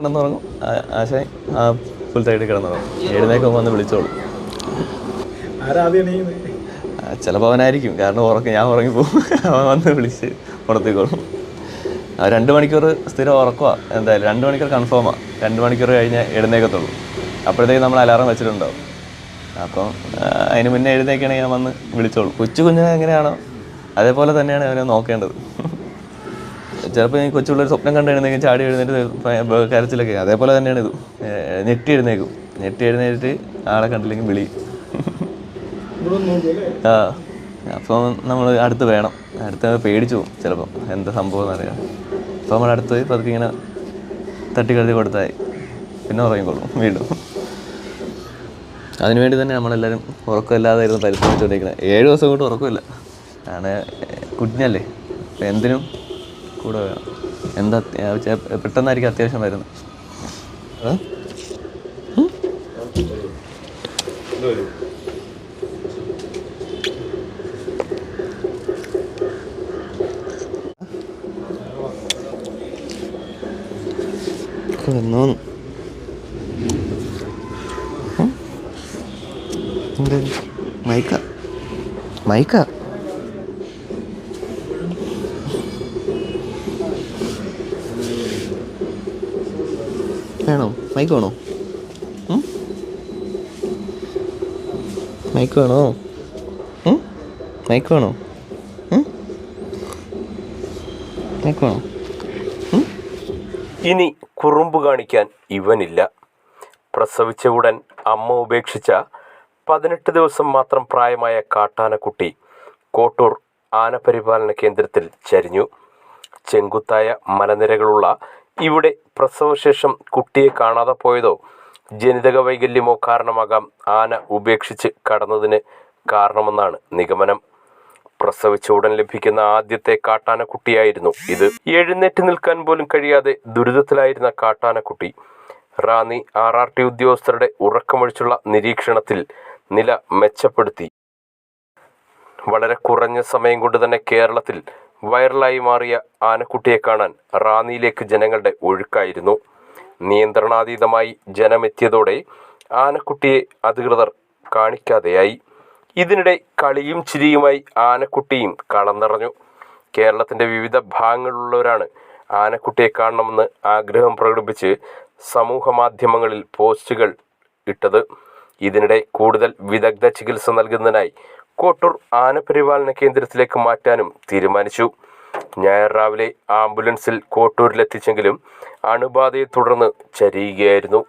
കിടന്നുറങ്ങും തുടങ്ങും ഫുൾ സൈഡിൽ കിടന്നുറങ്ങും എഴുന്നേക്കുമ്പോൾ വന്ന് വിളിച്ചോളൂ. ചിലപ്പോൾ അവനായിരിക്കും. കാരണം ഉറക്കം ഞാൻ ഉറങ്ങിപ്പോവും. അവൻ വന്ന് വിളിച്ച് ഉണർത്തിക്കോളും ആ രണ്ട് മണിക്കൂർ സ്ഥിരം ഉറക്കമാണ് എന്തായാലും രണ്ട് മണിക്കൂർ കൺഫേമാണ് രണ്ട് മണിക്കൂർ കഴിഞ്ഞ് എഴുന്നേക്കത്തുള്ളൂ. അപ്പോഴത്തേക്ക് നമ്മൾ അലാറം വെച്ചിട്ടുണ്ടാവും. അപ്പം അതിന് മുന്നേ എഴുന്നേക്കണമെങ്കിൽ ഞാൻ വന്ന് വിളിച്ചോളൂ. കൊച്ചു കുഞ്ഞിനെ എങ്ങനെയാണോ അതേപോലെ തന്നെയാണ് അവനെ നോക്കേണ്ടത്. ചിലപ്പോൾ ഈ കൊച്ചുള്ള ഒരു സ്വപ്നം കണ്ട് എഴുന്നേക്കും ചാടി എഴുന്നേറ്റ് കരച്ചിലൊക്കെ. അതേപോലെ തന്നെയാണ് ഇത്. ഞെട്ടി എഴുന്നേക്കും ഞെട്ടി എഴുന്നേറ്റ് ആളെ കണ്ടില്ലെങ്കിൽ വിളി. ആ അപ്പോൾ നമ്മൾ അടുത്ത് വേണം. അടുത്ത് പേടിച്ചു പോകും ചിലപ്പം. എന്താ സംഭവം എന്നറിയാം അപ്പോൾ നമ്മൾ അടുത്ത് പോയി പതുക്കെ ഇങ്ങനെ തട്ടിക്കഴുതി കൊടുത്തായി. പിന്നെ ഉറങ്ങിക്കൊള്ളും വീണ്ടും. അതിനുവേണ്ടി തന്നെ നമ്മളെല്ലാവരും ഉറക്കമില്ലാതെ ഇരുന്ന് പരിശ്രമിച്ചുകൊണ്ടിരിക്കുന്നത് ഏഴ് ദിവസം കൊണ്ട് ഉറക്കമില്ല. ആണ് കുഞ്ഞല്ലേ. അപ്പം എന്തിനും കൂടെ വേണം എന്താ പെട്ടെന്നായിരിക്കും അത്യാവശ്യം വരുന്നത്. മൈക്ക? മൈക്ക? വേണോ? മൈക്ക് വേണോ? മൈക്ക് വേണോ? മൈക്ക് വേണോ? മൈക്ക് വേണോ? ഇനി കുറുമ്പ് കാണിക്കാൻ ഇവനില്ല. പ്രസവിച്ച ഉടൻ അമ്മ ഉപേക്ഷിച്ച പതിനെട്ട് ദിവസം മാത്രം പ്രായമായ കാട്ടാനക്കുട്ടി കോട്ടൂർ ആനപരിപാലന കേന്ദ്രത്തിൽ ചരിഞ്ഞു. ചെങ്കുത്തായ മലനിരകളുള്ള ഇവിടെ പ്രസവശേഷം കുട്ടിയെ കാണാതെ പോയതോ ജനിതക വൈകല്യമോ കാരണമാകാം ആന ഉപേക്ഷിച്ച് കടന്നതിന് കാരണമെന്നാണ് നിഗമനം. പ്രസവിച്ച ഉടൻ ലഭിക്കുന്ന ആദ്യത്തെ കാട്ടാനക്കുട്ടിയായിരുന്നു ഇത്. എഴുന്നേറ്റ് നിൽക്കാൻ പോലും കഴിയാതെ ദുരിതത്തിലായിരുന്ന കാട്ടാനക്കുട്ടി റാന്നി ആർ ആർ ടി ഉദ്യോഗസ്ഥരുടെ ഉറക്കമൊഴിച്ചുള്ള നിരീക്ഷണത്തിൽ നില മെച്ചപ്പെടുത്തി. വളരെ കുറഞ്ഞ സമയം കൊണ്ട് തന്നെ കേരളത്തിൽ വൈറലായി മാറിയ ആനക്കുട്ടിയെ കാണാൻ റാന്നിയിലേക്ക് ജനങ്ങളുടെ ഒഴുക്കായിരുന്നു. നിയന്ത്രണാതീതമായി ജനമെത്തിയതോടെ ആനക്കുട്ടിയെ അധികൃതർ കാണിക്കാതെയായി. ഇതിനിടെ കളിയും ചിരിയുമായി ആനക്കുട്ടിയും കളം നിറഞ്ഞു കേരളത്തിന്റെ വിവിധ ഭാഗങ്ങളിലുള്ളവരാണ് ആനക്കുട്ടിയെ കാണണമെന്ന് ആഗ്രഹം പ്രകടിപ്പിച്ച് സമൂഹ മാധ്യമങ്ങളിൽ പോസ്റ്റുകൾ ഇട്ടത്. ഇതിനിടെ കൂടുതൽ വിദഗ്ധ ചികിത്സ നൽകുന്നതിനായി കോട്ടൂർ ആനപരിപാലന കേന്ദ്രത്തിലേക്ക് മാറ്റാനും തീരുമാനിച്ചു. ഞായർ രാവിലെ ആംബുലൻസിൽ കോട്ടൂരിലെത്തിച്ചെങ്കിലും അണുബാധയെ തുടർന്ന് ചരിയുകയായിരുന്നു.